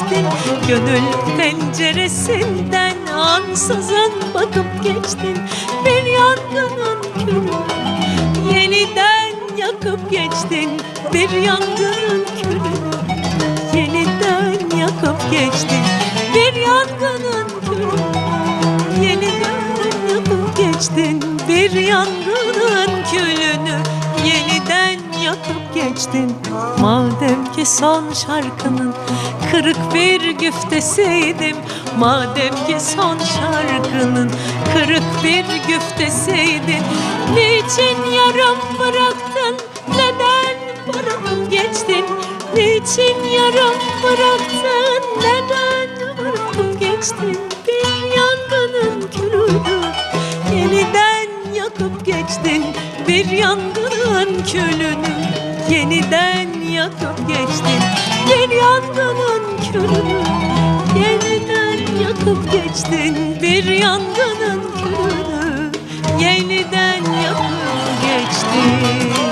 geçtin Gönül penceresinden ansızın bakıp geçtin Bir yangının külü yeniden yakıp geçtin Bir yangının külünü yeniden yakıp geçtin Bir yangının külünü yeniden yakıp geçtin Bir yangının külünü yeniden yakıp geçtin Madem ki son şarkının bir güftesiydim Madem ki son şarkının kırık bir güftesiydin Niçin yarım bıraktın neden bırakıp geçtin Niçin yarım bıraktın neden bırakıp geçtin Bir yangının külünü yeniden yakıp geçtin Bir yangının külünü yeniden yakıp geçtin Bir yangının külünü yeniden yakıp geçtin Bir yangının külünü yeniden yakıp geçtin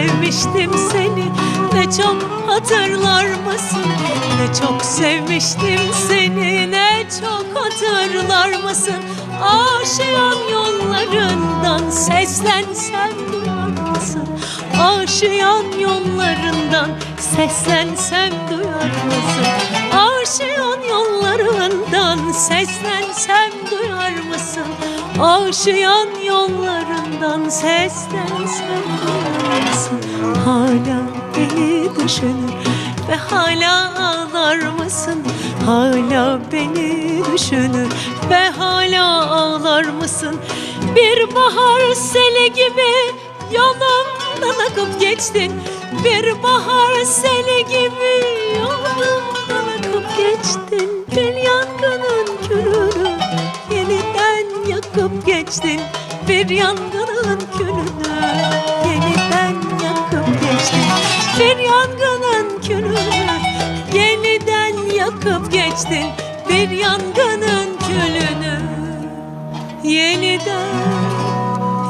sevmiştim seni. Ne çok hatırlar mısın? Ne çok sevmiştim seni. Ne çok hatırlar mısın? Aşiyan yollarından Seslensem duyar mısın? Aşiyan yollarından Seslensem duyar mısın? Aşiyan Aşiyan yollarından duyar mısın? Hala beni düşünür ve hala ağlar mısın? Hala beni düşünür ve hala ağlar mısın? Bir bahar seli gibi yolumdan akıp geçtin Bir bahar seli gibi yolumdan akıp geçtin Bir yangının yakıp geçtin Bir yangının külünü yeniden yakıp geçtin. Bir yangının külünü yeniden yakıp geçtin. Bir yangının külünü yeniden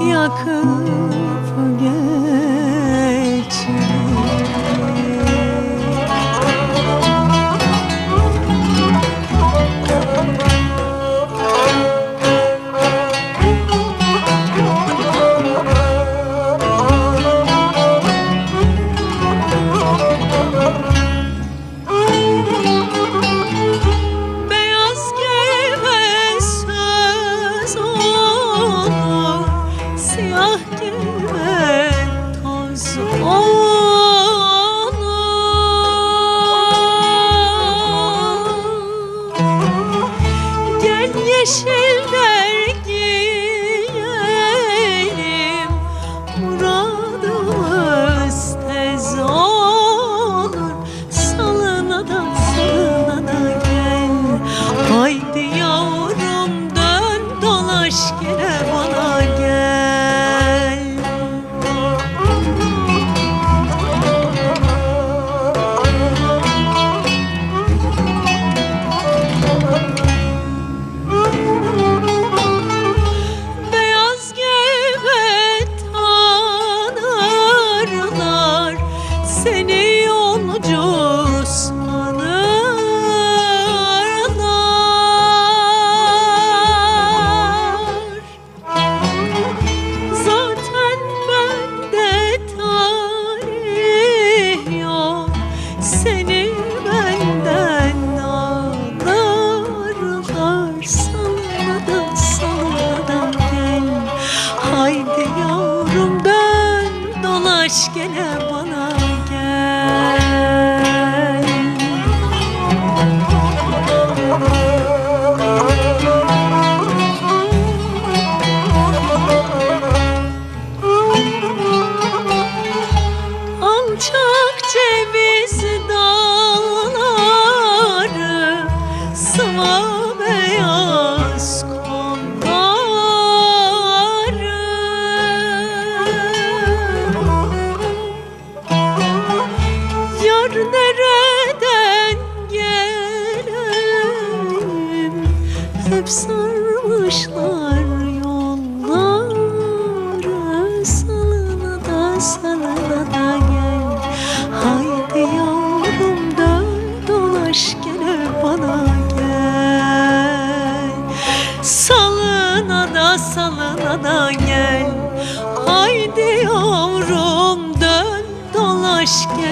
yakıp geçtin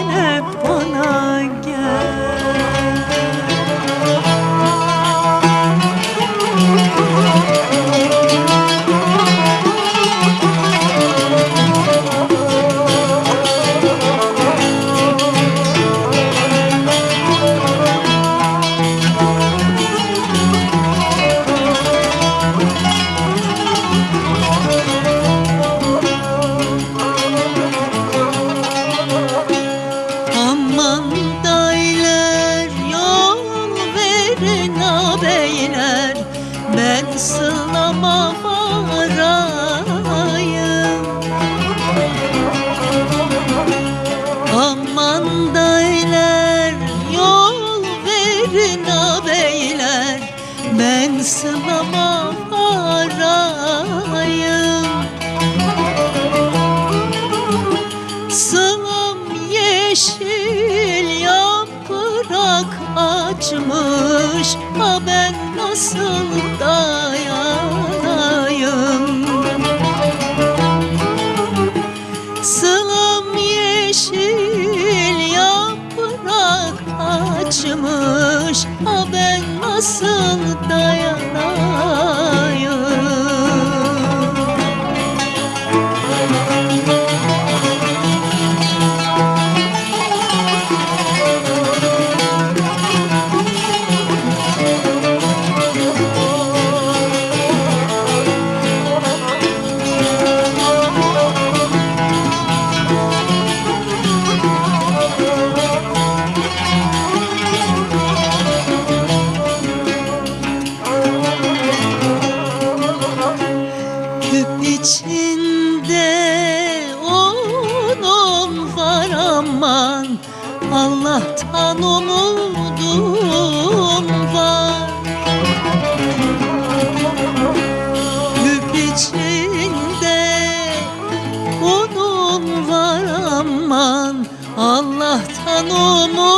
hep var. Dayanayım Sılam yeşil yaprak açmış. Ha ben nasıl dayanayım Allah'tan umudum var. Küp içinde onun var aman Allah'tan umudum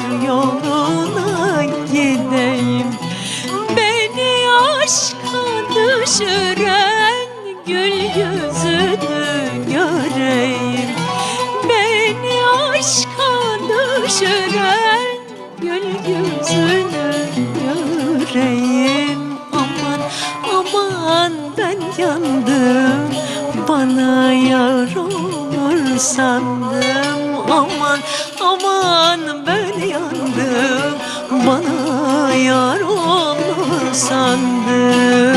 Yar yoluna gideyim Beni aşka düşüren Gül yüzünü göreyim. Beni aşka düşüren Gül yüzünü göreyim. Aman aman ben yandım Bana yar olur sandım Aman aman ben sandım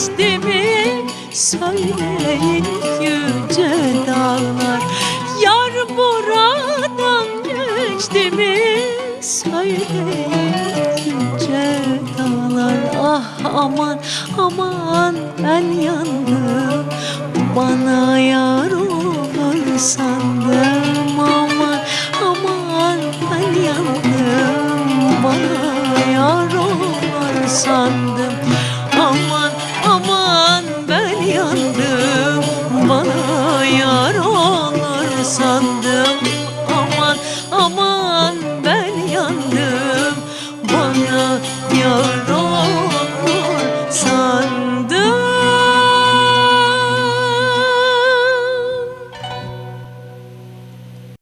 geçti mi Söyleyin yüce dağlar. Yar buradan geçti mi Söyleyin yüce dağlar. Ah aman aman ben yandım. Bana yar olur sandım. Aman aman ben yandım. Bana yar olur sandım Aman ben yandım Bana yar olursan